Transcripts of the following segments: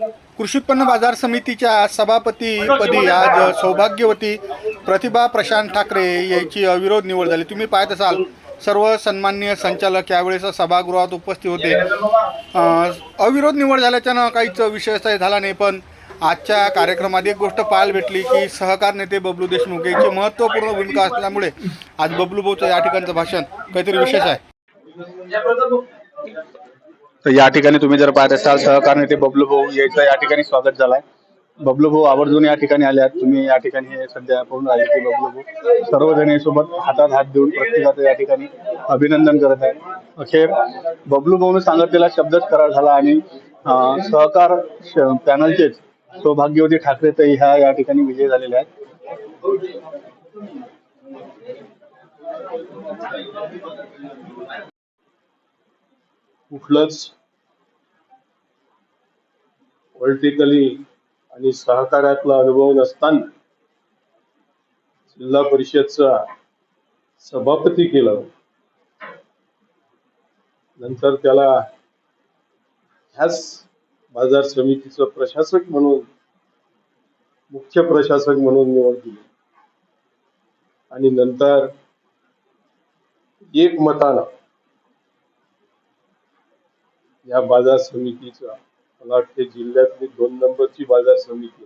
कृषी उत्पन्न बाजार समितीच्या सभापतीपदी आज सौभाग्यवती प्रतिभा प्रशांत ठाकरे यांची अविरोध निवड झाली. तुम्ही पाहत असाल सर्व सन्माननीय संचालक यावेळेस सभागृहात उपस्थित होते. अविरोध निवड झाल्याच्यानं काहीच विशेष झाला नाही पण आजच्या कार्यक्रमात एक गोष्ट पाहायला भेटली की सहकार नेते बबलू देशमुख यांची महत्त्वपूर्ण भूमिका असल्यामुळे आज बबलू भाऊचं या ठिकाणचं भाषण काहीतरी विशेष आहे. तर या ठिकाणी तुम्ही जर पाहत असाल सहकार नेते बबलू भाऊ याचं या ठिकाणी स्वागत झालाय. बबलू भाऊ आवर्जून या ठिकाणी आले आहेत. तुम्ही या ठिकाणी हे सध्या पूर्ण आले की बबलू भाऊ सर्वजण सोबत हातात हात देऊन प्रत्येकाचं या ठिकाणी अभिनंदन करत आहे अखेर बबलू भाऊने सांगितलेला शब्दच करार झाला आणि सहकार पॅनलचेच सौभाग्यवती ठाकरे तर ह्या या ठिकाणी विजय झालेल्या आहेत. कुठलंच पॉलिटिकली आणि सहकार्यातला अनुभव नसताना जिल्हा परिषदचा सभापती केलं. नंतर त्याला ह्याच बाजार समितीचं प्रशासक म्हणून मुख्य प्रशासक म्हणून निवड दिली. आणि नंतर एक मतानं या बाजार समितीचा मला वाटते जिल्ह्यातली दोन नंबरची बाजार समिती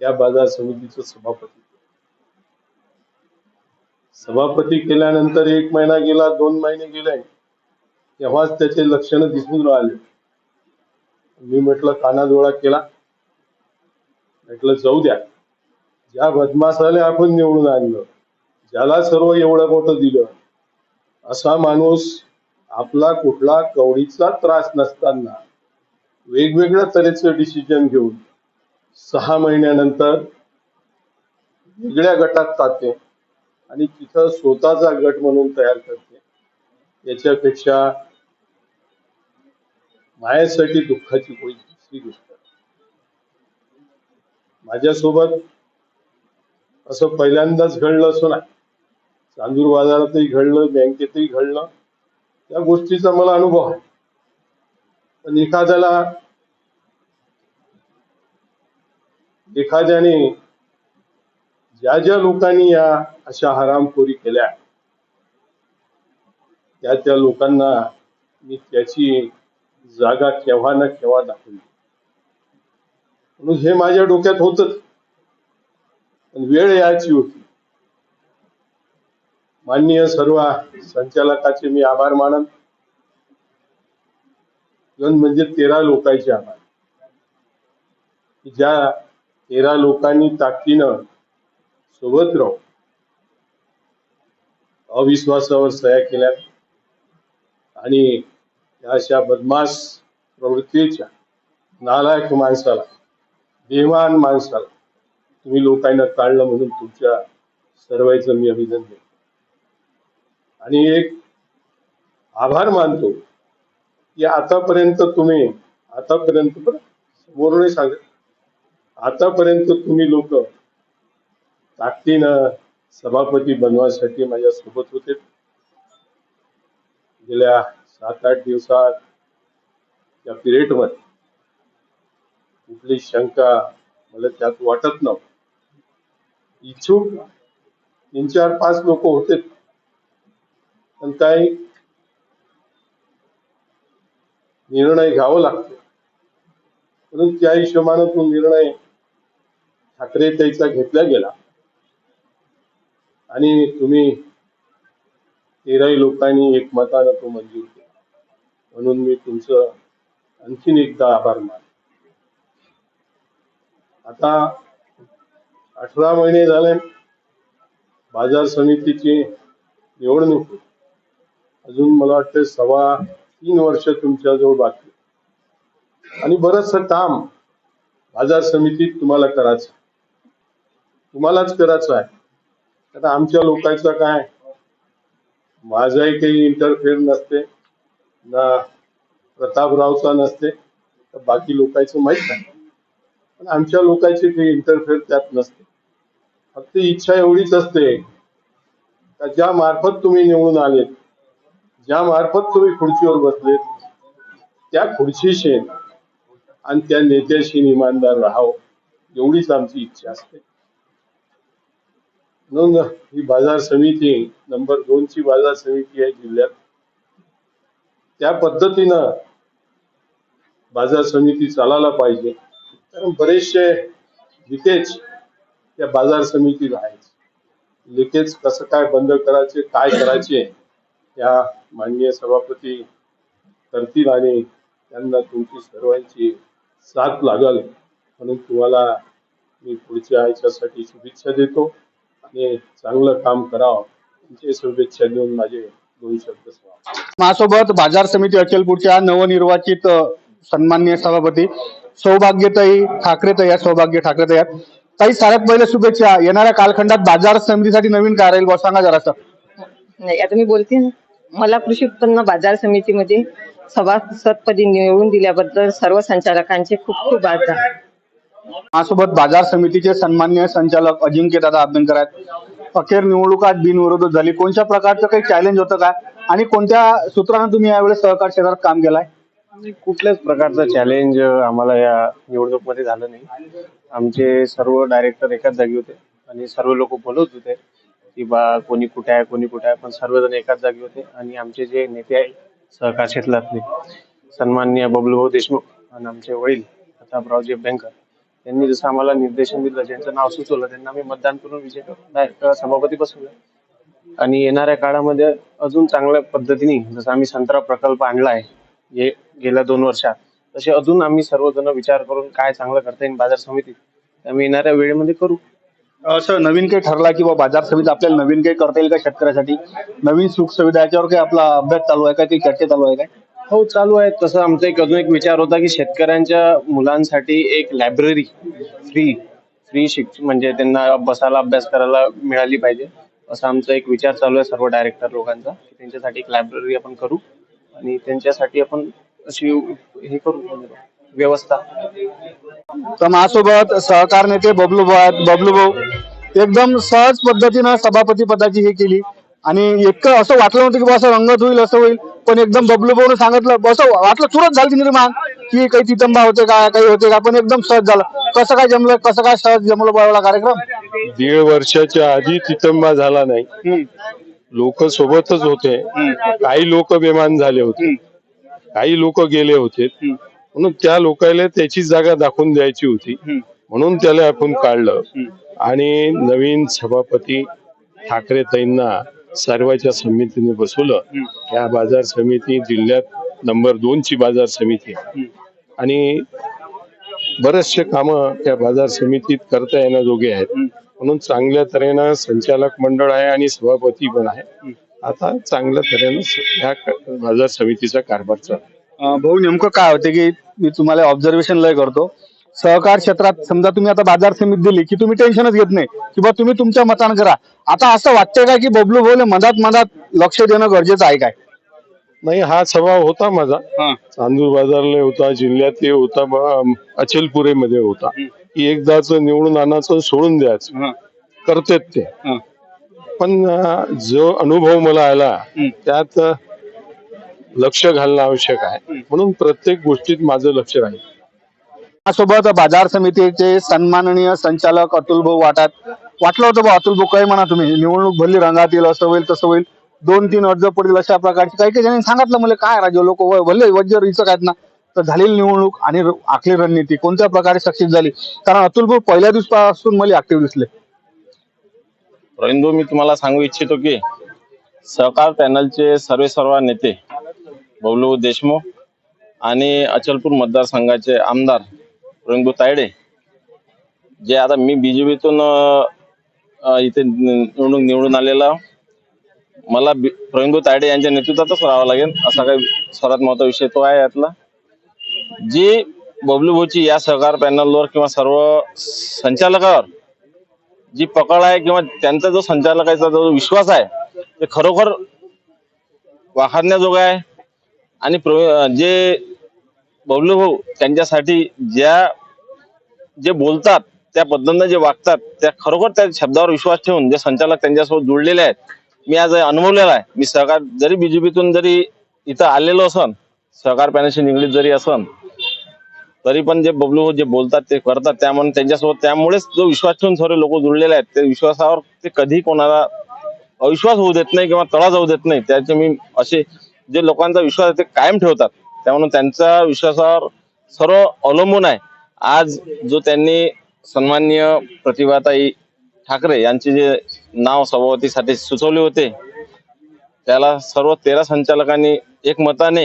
त्या बाजार समितीचं सभापती. सभापती केल्यानंतर एक महिना गेला दोन महिने गेले. तेव्हाच त्याचे लक्षणं दिसून राहिले. मी म्हटलं कानाजोळा केला. म्हटलं जाऊ द्या. ज्या बदमाशाला आपण निवडून आणलं ज्याला सर्व एवढं मोठं दिलं असा माणूस आपला कुठला कवडीचा त्रास नसताना वेगवेगळ्या तऱ्हेचं डिसिजन घेऊन सहा महिन्यानंतर वेगळ्या गटात जाते आणि तिथं स्वतःचा गट म्हणून तयार करते. याच्यापेक्षा माझ्यासाठी दुःखाची कोणी दुसरी गोष्ट माझ्यासोबत असं पहिल्यांदाच घडलं असं नाही. चांदूर बाजारातही घडलं बँकेतही घडलं. या गोष्टीचा मला अनुभव आहे. पण एखाद्याला एखाद्याने ज्या ज्या लोकांनी या अशा हरामखोरी केल्या त्या त्या लोकांना मी त्याची जागा केव्हा ना केव्हा दाखवली. म्हणून हे माझ्या डोक्यात होतच. पण वेळ यायची होती. माननीय सर्व संचालकाचे मी आभार मानन. दोन म्हणजे तेरा लोकांचे आभार. ज्या तेरा लोकांनी ताकदीनं सोबत राहून अविश्वासावर सह्या केल्या आणि या अशा बदमाश प्रवृत्तीच्या नालायक माणसाला बेमान माणसाला तुम्ही लोकांना काढलं म्हणून तुमच्या सर्वांचं मी अभिनंदन आणि एक आभार मानतो की आतापर्यंत तुम्ही आतापर्यंत पण समोर सांगत आतापर्यंत तुम्ही लोक ताकदीनं सभापती बनवासाठी माझ्या सोबत होते. गेल्या सात आठ दिवसात त्या पिरियडमध्ये कुठली शंका मला त्यात वाटत नव्हती. इच्छुक तीन चार पाच लोक होते. पण काही निर्णय घ्यावं लागतो. म्हणून त्या हिशोबानं तो निर्णय ठाकरे त्याचा घेतला गेला. आणि तुम्ही तेराही लोकांनी एकमतानं तो मंजूर केला. म्हणून मी तुमचं आणखीन एकदा आभार मान आता अठरा महिने झाले. बाजार समितीची निवडणूक अजून मला वाटतं सव्वा तीन वर्ष तुमच्या जवळ बाकी आणि बरचसं काम बाजार समितीत तुम्हाला करायचं तुम्हालाच करायचं आहे. आता आमच्या लोकांचं काय? माझाही काही इंटरफेअर नसते. ना प्रतापरावचा नसते. तर बाकी लोकांचं माहीत नाही. पण आमच्या लोकांची काही इंटरफेअर त्यात नसते. फक्त इच्छा एवढीच असते. का ज्या मार्फत तुम्ही निवडून आलेत ज्या मार्फत तुम्ही खुर्चीवर बसलेत त्या खुर्चीशी आणि त्या नेत्याशी इमानदार राहावं एवढीच आमची इच्छा असते. म्हणून ही बाजार समिती नंबर दोनची बाजार समिती आहे जिल्ह्यात. त्या पद्धतीनं बाजार समिती चालायला पाहिजे. कारण बरेचसे लिकेज त्या बाजार समितीला आहेत. लिकेज कसं काय बंद करायचे काय करायचे या माननीय सभापती करतील आणि त्यांना तुमची सर्वांची साथ लागल म्हणून तुम्हाला मी पुढच्या याच्यासाठी शुभेच्छा देतो आणि चांगलं काम करावं तुमचे शुभेच्छा देऊन माझे दोन शब्द माझ्यासोबत बाजार समिती अचलपूरच्या नवनिर्वाचित अ, सन्माननीय सभापती सौभाग्यताई ठाकरेताई सौभाग्य ठाकरेताई आहेत ताई सगळ्यात पहिले शुभेच्छा. येणाऱ्या कालखंडात बाजार समितीसाठी नवीन काय राहील बुवा सांगा जरा सर नाही आता मी बोलते ना. मला कृषी उत्पन्न बाजार समितीमध्ये सभासदपदी निवडून दिल्याबद्दल सर्व संचालकांचे खूप खूप आभार. माझ्यासोबत बाजार समितीचे सन्मान्य संचालक अजिंक्य दादा अभ्यंकर आहेत. अखेर निवडणुकात बिनविरोध झाली. कोणत्या प्रकारचं काही चॅलेंज होतं का? आणि कोणत्या सूत्राने तुम्ही यावेळेस सहकार क्षेत्रात काम केलंय? कुठल्याच प्रकारचं चॅलेंज आम्हाला या निवडणुकीमध्ये झालं नाही. आमचे सर्व डायरेक्टर एकाच जागी होते आणि सर्व लोक बोलत होते. की बा कोणी कुठे आहे कोणी कुठे आहे पण सर्वजण एकाच जागी होते. आणि आमचे जे नेते आहे सहकार क्षेत्रातले सन्माननीय बबलूभाऊ देशमुख आणि आमचे वडील प्रतापरावजी बँकर त्यांनी जसं आम्हाला निर्देशन दिलं ज्यांचं नाव सुचवलं त्यांना आम्ही मतदान करून विजय सभापती बसवलं. आणि येणाऱ्या काळामध्ये अजून चांगल्या पद्धतीने जसं आम्ही संत्रा प्रकल्प आणला आहे हे गेल्या दोन वर्षात तसे अजून आम्ही सर्वजण विचार करून काय चांगलं करता येईल बाजार समितीत आम्ही येणाऱ्या वेळेमध्ये करू. असं नवीन काही ठरला की बाजार समिती आपल्याला नवीन काही करता येईल का शेतकऱ्यासाठी? नवीन सुख सुविधा याच्यावर काही आपला अभ्यास चालू आहे का? काही चर्चा चालू आहे काय? हो चालू आहे. तसं आमचा एक अजून एक विचार होता की शेतकऱ्यांच्या मुलांसाठी एक लायब्ररी फ्री फ्री शिक्षण म्हणजे त्यांना बसायला अभ्यास करायला मिळाली पाहिजे. असा आमचा एक विचार चालू आहे सर्व डायरेक्टर लोकांचा की त्यांच्यासाठी एक लायब्ररी आपण करू आणि त्यांच्यासाठी आपण अशी हे करू व्यवस्था. तर माझ्यासोबत सहकार नेते बबलू भाऊ बबलू भाऊ. एकदम सहज पद्धतीनं सभापती पदाची हे केली. आणि इतकं असं वाटलं नव्हतं की असं रंगत होईल असं होईल. पण एकदम बबलू भाऊने सांगितलं असं वाटलं चुरत झाली निर्माण की काही तितंबा होते का काही होते का पण एकदम सहज झालं. कसं काय जमलं कसं काय सहज जमलं बा एवढा कार्यक्रम? दीड वर्षाच्या आधी तितंबा झाला नाही. लोक सोबतच होते. काही लोक बेमान झाले होते. काही लोक गेले होते. म्हणून त्या लोकांना त्याची जागा दाखवून द्यायची होती. म्हणून त्याला आपण काढलं. आणि नवीन सभापती ठाकरे ताईंना सर्वांच्या समितीने बसवलं. या बाजार समिती जिल्ह्यात नंबर दोन ची बाजार समिती. आणि बरेचसे काम त्या बाजार समितीत करता येण्याजोगे आहेत. म्हणून चांगल्या तऱ्हेनं संचालक मंडळ आहे आणि सभापती पण आहे. आता चांगल्या तऱ्हेनं या बाजार समितीचा कारभार चालू भाऊ नेमकं काय होते की मी तुम्हाला ऑब्झर्वेशन लय करतो. सहकार क्षेत्रात समजा तुम्ही आता बाजार समिती दिली की तुम्ही टेन्शनच घेत नाही की बा तुम्ही तुमच्या मतानं करा. आता असं वाटतंय का की बबलू भाऊले मधात मधात लक्ष देणं गरजेचं आहे काय? नाही हा स्वभाव होता माझा. चांदूर बाजारला होता जिल्ह्यातले होता ब- अचलपुरेमध्ये होता. की एकदाच निवडून आणायचं आणि सोडून द्यायचं. करतेत ते. पण अं, जो अनुभव मला आला त्यात अं, लक्ष घालणं आवश्यक आहे. म्हणून प्रत्येक गोष्टीत माझं लक्ष राहील. सोबत बाजार समितीचे सन्माननीय संचालक अतुल भाऊ वाटात. वाटलं होतं बा अतुल भाऊ काय म्हणा तुम्ही निवडणूक भरली रंगात येईल असं होईल तसं होईल. दोन तीन अर्ज पडतील अशा प्रकारचे. काही काही जणांनी सांगितलं मला काय राजे लोक भले वज्र इचक आहेत ना तर झालेली निवडणूक आणि आखली रणनीती कोणत्या प्रकारे सक्सेस झाली? कारण अतुल भाऊ पहिल्या दिवसापासून मला ऍक्टिव्ह दिसले. रवींद्र मी तुम्हाला सांगू इच्छितो की सहकार पॅनलचे सर्वे सर्व नेते बबलू देशमुख आणि अचलपूर मतदारसंघाचे आमदार रंगू तायडे. जे आता मी बीजेपीतून इथे निवडून निवडून आलेला मला बी- तायडे यांच्या नेतृत्वातच राहावं लागेल असा काही सर्वात महत्त्वाचा विषय तो आहे यातला. जी बबलू भाऊची या सहकार पॅनलवर किंवा सर्व संचालकावर जी पकड आहे किंवा त्यांचा जो संचालकाचा जो विश्वास आहे ते खरोखर वाखाणण्याजोगा आहे. आणि जे बबलू भाऊ त्यांच्यासाठी ज्या जे बोलतात त्या पद्धतीनं जे वागतात त्या खरोखर त्या शब्दावर विश्वास ठेवून जे संचालक त्यांच्यासोबत जुळलेले आहेत मी आज अनुभवलेला आहे. मी सहकार जरी बीजेपीतून जरी इथं आलेलो असन सहकार पॅनलशी निगडीत जरी असन तरी पण जे बबलू जे बोलतात ते करतात त्यामुळे त्यांच्यासोबत त्यामुळेच जो विश्वास ठेवून सर्व लोक जुळलेले आहेत त्या विश्वासावर ते कधी कोणाला अविश्वास होऊ देत नाही किंवा तळा जाऊ देत नाही त्याचे मी असे जे लोकांचा विश्वास आहे ते कायम ठेवतात. त्यामुळे त्यांच्या विश्वासावर सर्व अवलंबून आहे. आज जो त्यांनी सन्माननीय प्रतिभाताई ठाकरे यांचे जे नाव सभापतीसाठी सुचवले होते त्याला सर्व तेरा संचालकांनी एकमताने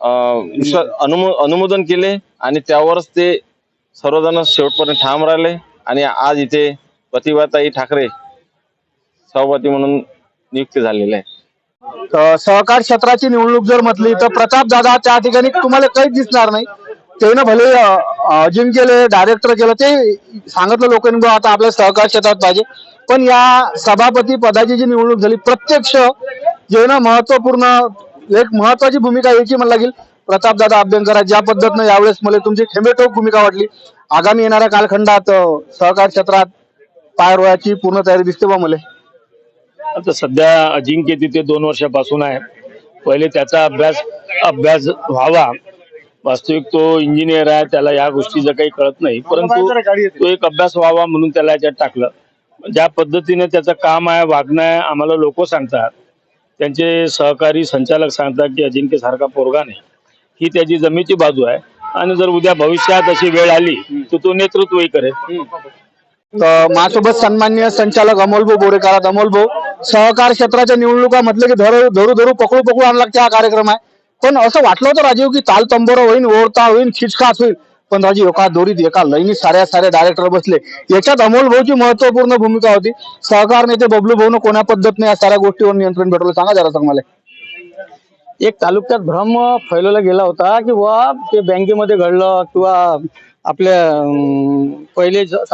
विश्वास अनुमो- अनुमोदन केले आणि त्यावरच ते सर्वजण शेवटपर्यंत ठाम राहिले आणि आज इथे प्रतिभाताई ठाकरे सभापती म्हणून नियुक्ती झालेले आहे. सहकार क्षेत्राची निवडणूक जर म्हटली तर प्रताप दादा त्या ठिकाणी तुम्हाला काहीच दिसणार नाही. ते ना भले अजिंक्यले डायरेक्टर केलं ते सांगितलं लोकांनी आता आपल्या सहकार क्षेत्रात पाहिजे. पण या सभापती पदाची जी निवडणूक झाली प्रत्यक्ष जे ना महत्त्वपूर्ण एक महत्वाची भूमिका याची मला लागेल. प्रताप दादा अभ्यंकरा ज्या पद्धतीनं यावेळेस मला तुमची ठेंबेठोक भूमिका वाटली. आगामी येणाऱ्या कालखंडात सहकार क्षेत्रात पायरोयाची पूर्ण तयारी दिसते बा मला. आता सध्या अजिंक्य तिथे दोन वर्षापासून आहे. पहिले त्याचा अभ्यास अभ्यास व्हावा. वास्तविक तो इंजिनियर आहे त्याला या गोष्टीचं काही कळत नाही परंतु तो एक अभ्यास व्हावा म्हणून त्याला याच्यात टाकलं. ज्या पद्धतीने त्याचं काम आहे वागणं आहे आम्हाला लोक सांगतात. त्यांचे सहकारी संचालक सांगतात की अजिंक्य सारखा पोरगा नाही. ही त्याची जमीची बाजू आहे. आणि जर उद्या भविष्यात अशी वेळ आली तर तो नेतृत्वही करेल. माझ्यासोबत सन्मान्य संचालक अमोलभाऊ बोरेकर अमोलभाऊ सहकार क्षेत्राच्या निवडणुका म्हटलं की धरू धरू धरू पकडू पकडू आणला हा कार्यक्रम आहे. पण असं वाटलं होतं राजीव की ताल तंबोरा होईल ओरता होईल खिचखाच होईल. पण राजीव एका दोरीत एका लईनी साऱ्या साऱ्या डायरेक्टर बसले. याच्यात अमोल भाऊची महत्त्वपूर्ण भूमिका होती. सहकार नेते बबलू भाऊ कोण्या पद्धतीने या साऱ्या गोष्टीवर नियंत्रण भेटवलं? सांगा जरा सांग मला एक तालुक्यात भ्रम फैलवला गेला होता की वा ते बँकेमध्ये घडलं किंवा आपल्या पहिले ज-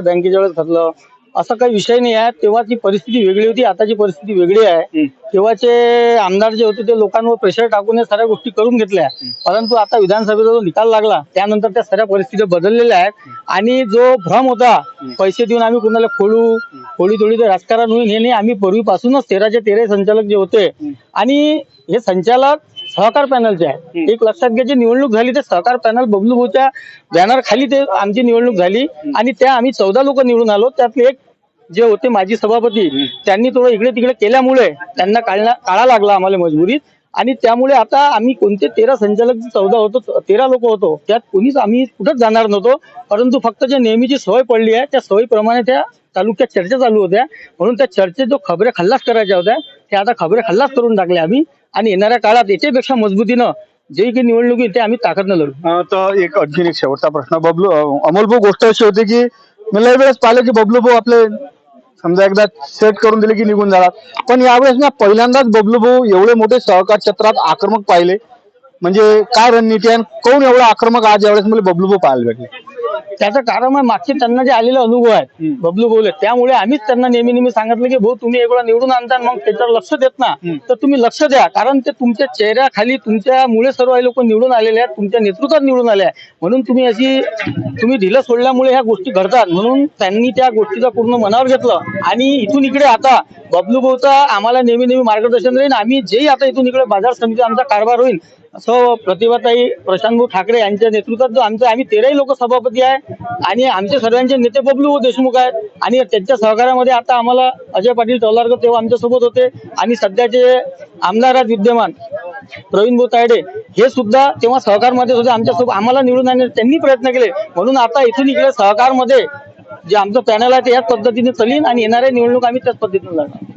बँकेच्या वेळेस घडलं. असा काही विषय नाही आहे. तेव्हाची परिस्थिती वेगळी होती आताची परिस्थिती वेगळी आहे. तेव्हाचे आमदार जे होते ते लोकांवर प्रेशर टाकून या साऱ्या गोष्टी करून घेतल्या. परंतु आता विधानसभेचा जो निकाल लागला त्यानंतर त्या साऱ्या परिस्थिती बदललेल्या आहेत. आणि जो भ्रम होता पैसे देऊन आम्ही कुणाला खोलू खोडी थोडी राजकारण होईल हे नाही. आम्ही पूर्वीपासूनच तेराचे तेरा संचालक जे होते आणि हे संचालक सहकार पॅनलचे आहे एक लक्षात घ्यायची निवडणूक झाली ते सहकार पॅनल बबलू भाऊच्या बॅनर खाली ते आमची निवडणूक झाली. आणि त्या आम्ही चौदा लोक निवडून आलो. त्यातले एक जे होते माजी सभापती त्यांनी थोडं इकडे तिकडे केल्यामुळे त्यांना काढला काढा लागला आम्हाला मजबुरीत. आणि त्यामुळे आता आम्ही कोणते तेरा संचालक चौदा होतो तेरा लोक होतो त्यात कोणीच आम्ही कुठंच जाणार नव्हतो. परंतु फक्त जे नेहमीची सवय पडली आहे त्या सवयीप्रमाणे त्या तालुक्यात चर्चा चालू होत्या. म्हणून त्या चर्चेत जो खबरे खल्लास करायच्या होत्या त्या आता खबरे खल्लास करून टाकल्या आम्ही. आणि येणाऱ्या काळात याच्यापेक्षा मजबूतीनं जे काही निवडणूक ते आम्ही ताकदनं लढू. तर एक आणखीन एक शेवटचा प्रश्न. बबलू अं, अमोल भाऊ गोष्ट अशी होती की मला वेळेस पाहिलं की बबलू भाऊ आपले समजा एकदा सेट करून दिले की निघून जाणार. पण यावेळेस ना पहिल्यांदाच बबलू भाऊ एवढे मोठे सहकार क्षेत्रात आक्रमक पाहिले. म्हणजे काय रणनीती आहे आणि कोण एवढं आक्रमक आज यावेळेस मला बबलू भाऊ पाहायला भेटले? त्याचं कारण आहे मागचे त्यांना जे आलेले अनुभव आहेत बबलू बोले त्यामुळे आम्हीच त्यांना नेहमी नेहमी सांगितलं की भाऊ तुम्ही एवढा निवडून आणता आणि मग त्याच्यावर लक्ष देत ना. तर तुम्ही लक्ष द्या कारण ते तुमच्या चेहऱ्याखाली तुमच्यामुळे सर्व हे लोक निवडून आलेले आहेत तुमच्या नेतृत्वात निवडून आले आहे म्हणून तुम्ही अशी तुम्ही ढिलं सोडल्यामुळे ह्या गोष्टी घडतात. म्हणून त्यांनी त्या गोष्टीचा पूर्ण मनावर घेतलं. आणि इथून इकडे आता बबलू भाऊचा आम्हाला नेहमी नेहमी मार्गदर्शन राहील आम्ही जेही आता इथून इकडे बाजार समिती आमचा कारभार होईल असं प्रतिभाताई प्रशांतभाऊ ठाकरे यांच्या नेतृत्वात जो आमचं आम्ही तेराही लोक सभापती आहे आणि आमचे सर्वांचे नेते बबलू देशमुख आहेत. आणि त्यांच्या सहकार्यामध्ये आता आम्हाला अजय पाटील टोलारकर तेव्हा आमच्यासोबत होते. आणि सध्याचे आमदार आहेत विद्यमान प्रवीण तायडे हे सुद्धा तेव्हा सहकारमध्ये होते. आमच्यासोबत आम्हाला निवडून आणण्याचे त्यांनी प्रयत्न केले. म्हणून आता इथून इकडे सहकारमध्ये जे आमचं पॅनल आहे ते याच पद्धतीने चलीन आणि येणाऱ्या निवडणूक आम्ही त्याच पद्धतीने लढणार.